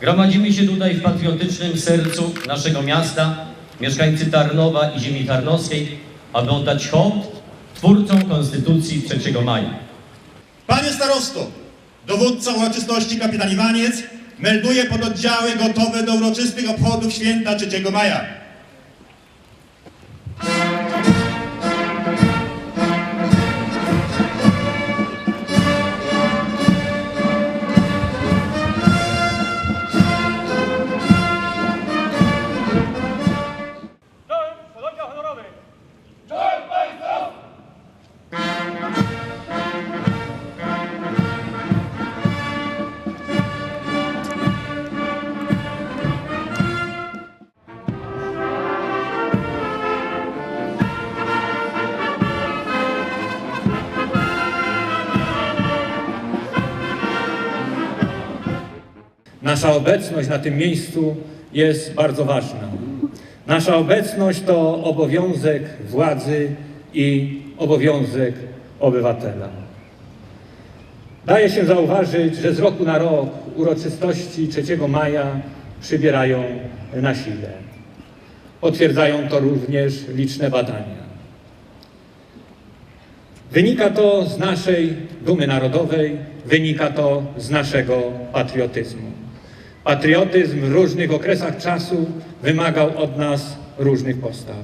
Gromadzimy się tutaj w patriotycznym sercu naszego miasta, mieszkańcy Tarnowa i ziemi tarnowskiej, aby oddać hołd twórcom Konstytucji 3 maja. Panie starosto, dowódca uroczystości kapitan Iwaniec melduje pododdziały gotowe do uroczystych obchodów święta 3 maja. Nasza obecność na tym miejscu jest bardzo ważna. Nasza obecność to obowiązek władzy i obowiązek obywatela. Daje się zauważyć, że z roku na rok uroczystości 3 maja przybierają na sile. Potwierdzają to również liczne badania. Wynika to z naszej dumy narodowej, wynika to z naszego patriotyzmu. Patriotyzm w różnych okresach czasu wymagał od nas różnych postaw.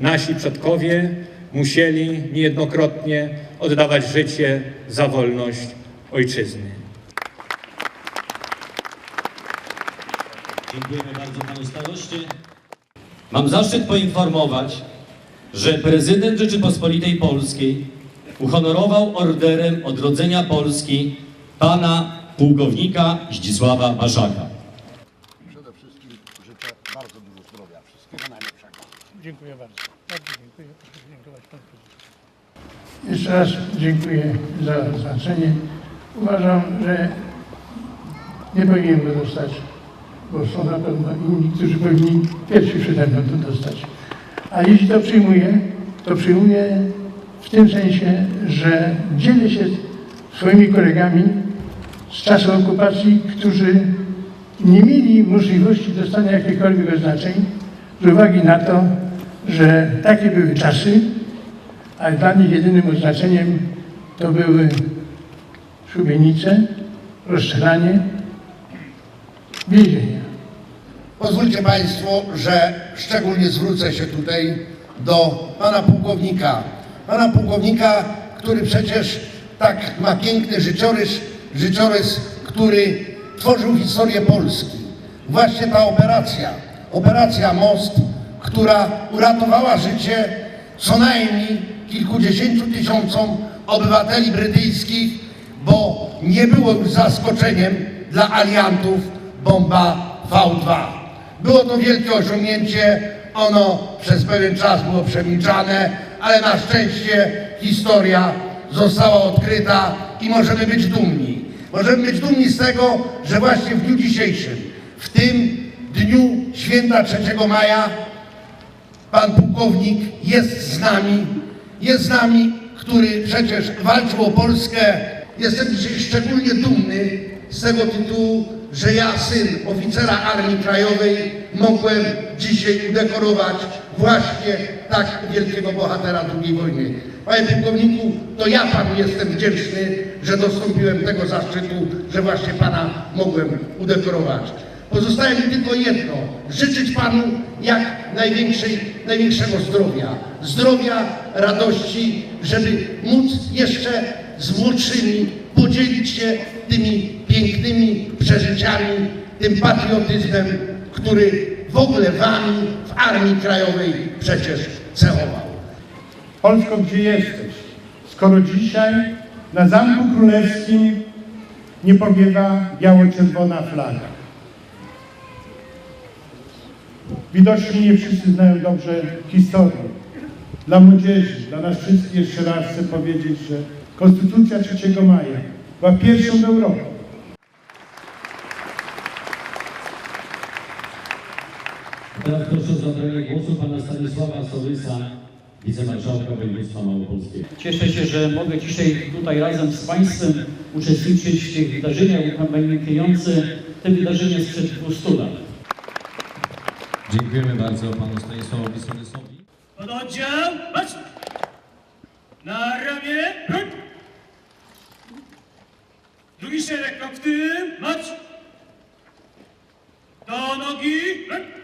Nasi przodkowie musieli niejednokrotnie oddawać życie za wolność ojczyzny. Dziękujemy bardzo panu staroście. Mam zaszczyt poinformować, że prezydent Rzeczypospolitej Polskiej uhonorował orderem odrodzenia Polski pana pułkownika Zdzisława Baszaka. Przede wszystkim życzę bardzo dużo zdrowia, wszystkiego najlepszego. Dziękuję bardzo. Bardzo dziękuję. Proszę podziękować Panu. Jeszcze raz dziękuję za zaznaczenie. Uważam, że nie powinienem go dostać, bo są na pewno inni, którzy powinni pierwsi przede mną to dostać. A jeśli to przyjmuję, to przyjmuję w tym sensie, że dzielę się swoimi kolegami z czasu okupacji, którzy nie mieli możliwości dostania jakichkolwiek oznaczeń z uwagi na to, że takie były czasy, a dla nich jedynym oznaczeniem to były szubienice, rozstrzelanie, więzienia. Pozwólcie Państwo, że szczególnie zwrócę się tutaj do Pana Pułkownika. Pana Pułkownika, który przecież tak ma piękny życiorys, życiorys, który tworzył historię Polski. Właśnie ta operacja, operacja Most, która uratowała życie co najmniej kilkudziesięciu tysiącom obywateli brytyjskich, bo nie było już zaskoczeniem dla aliantów bomba V2. Było to wielkie osiągnięcie, ono przez pewien czas było przemilczane, ale na szczęście historia została odkryta i możemy być dumni. Możemy być dumni z tego, że właśnie w dniu dzisiejszym, w tym dniu święta 3 maja, pan pułkownik jest z nami, jest z nami, który przecież walczył o Polskę. Jestem dzisiaj szczególnie dumny z tego tytułu, że ja, syn oficera Armii Krajowej, mogłem dzisiaj udekorować właśnie tak wielkiego bohatera II wojny. Panie pułkowniku, to ja panu jestem wdzięczny, że dostąpiłem tego zaszczytu, że właśnie pana mogłem udekorować. Pozostaje mi tylko jedno, życzyć Panu jak największej, największego zdrowia. Zdrowia, radości, żeby móc jeszcze z młodszymi podzielić się tymi pięknymi przeżyciami, tym patriotyzmem, który w ogóle Wami w Armii Krajowej przecież cechował. Polsko, gdzie jesteś? Skoro dzisiaj na Zamku Królewskim nie powiewa biało-czerwona flaga. Widocznie nie wszyscy znają dobrze historię. Dla młodzieży, dla nas wszystkich jeszcze raz chcę powiedzieć, że Konstytucja 3 maja była pierwszą w Europie. Teraz proszę o zabranie głosu pana Stanisława Sołysa, wicemarszałka województwa małopolskiego. Cieszę się, że mogę dzisiaj tutaj razem z Państwem uczestniczyć w tych wydarzeniach upamiętniających te wydarzenia sprzed 200 lat. Dziękujemy bardzo panu Stanisławowi Solesowi. Pododdział, patrz! Na ramię, ruch! Drugi szereg krok w tył, marsz! Do nogi, ruch!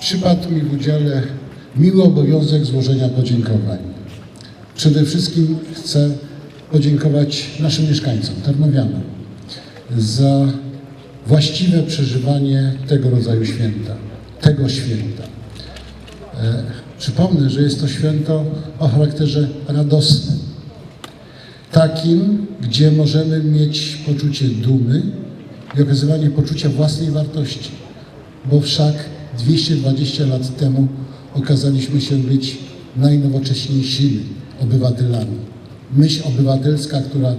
Przypadł mi w udziale miły obowiązek złożenia podziękowań. Przede wszystkim chcę podziękować naszym mieszkańcom, Tarnowianom, za właściwe przeżywanie tego rodzaju święta, tego święta. E, przypomnę, że jest to święto o charakterze radosnym, takim, gdzie możemy mieć poczucie dumy i okazywanie poczucia własnej wartości, bo wszak 220 lat temu okazaliśmy się być najnowocześniejszymi obywatelami. Myśl obywatelska, która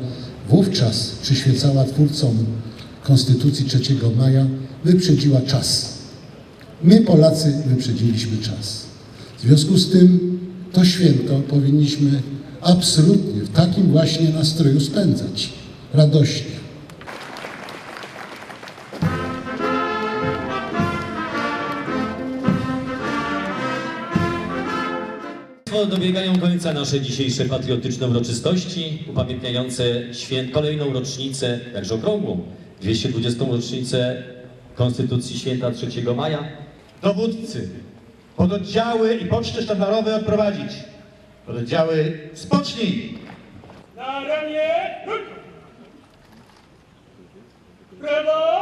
wówczas przyświecała twórcom Konstytucji 3 maja, wyprzedziła czas. My, Polacy, wyprzedziliśmy czas. W związku z tym to święto powinniśmy absolutnie w takim właśnie nastroju spędzać. Radośnie. Dobiegają końca nasze dzisiejsze patriotyczne uroczystości upamiętniające święt, kolejną rocznicę, także okrągłą, 220. rocznicę Konstytucji Święta 3 Maja. Dowódcy, pododdziały i poczty sztandarowe odprowadzić. Pododdziały, spocznij! Na ramię, Prawo,